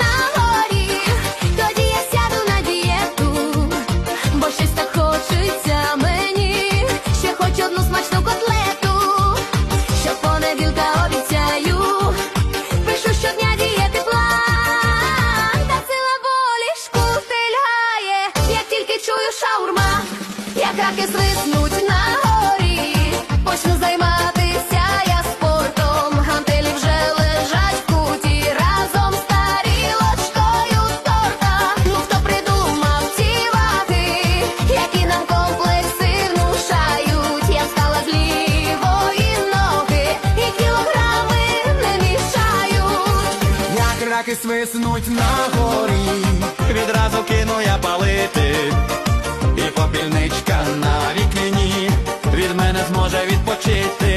на горі, тоді я сяду на дієту, бо щось так мені, ще хоч одну смачну котлету, що понеділка обіцяю, пишу щодня дієти план та сила волі шкул стильгає, як тільки чую шаурма, як раки свиснуть. Дротяки свиснуть на горі, Відразу кину я палити, і попільничка на вікні від мене зможе відпочити.